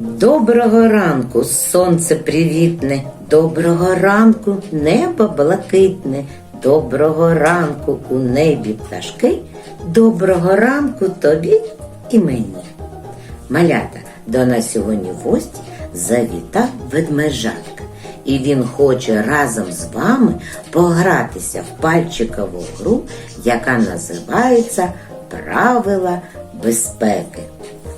Доброго ранку, сонце привітне, доброго ранку, небо блакитне, доброго ранку у небі пташки, доброго ранку тобі і мені. Малята, до нас сьогодні в гості завітав ведмежатка, і він хоче разом з вами погратися в пальчикову гру, яка називається Правила безпеки.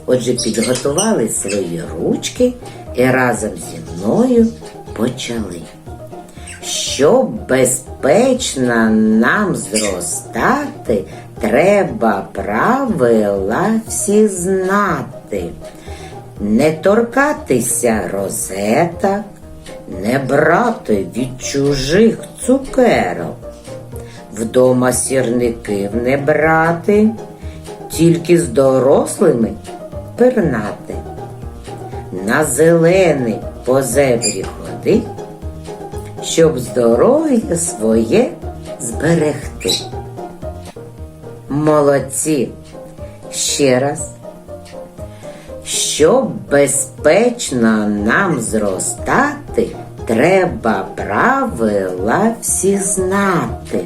Отже, підготували свої ручки і разом зі мною почали. Щоб безпечно нам зростати, треба правила всі знати. Не торкатися розеток, не брати від чужих цукерок, вдома сірників не брати, тільки з дорослими пернати. На зелений по зебрі ходи, щоб здоров'я своє зберегти. Молодці! Ще раз. Щоб безпечно нам зростати, треба правила всі знати.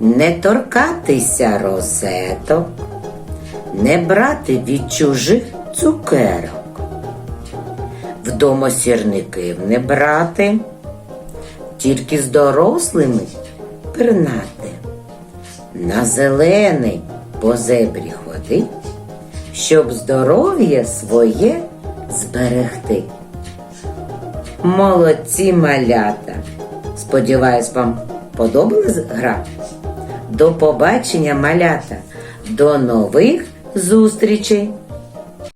Не торкатися розеток, не брати від чужих цукерок, вдома сірників не брати, тільки з дорослими пернати, на зелений по зебрі ходи, щоб здоров'я своє зберегти. Молодці малята! Сподіваюсь, вам подобалась гра? До побачення, малята! До нових зустрічей!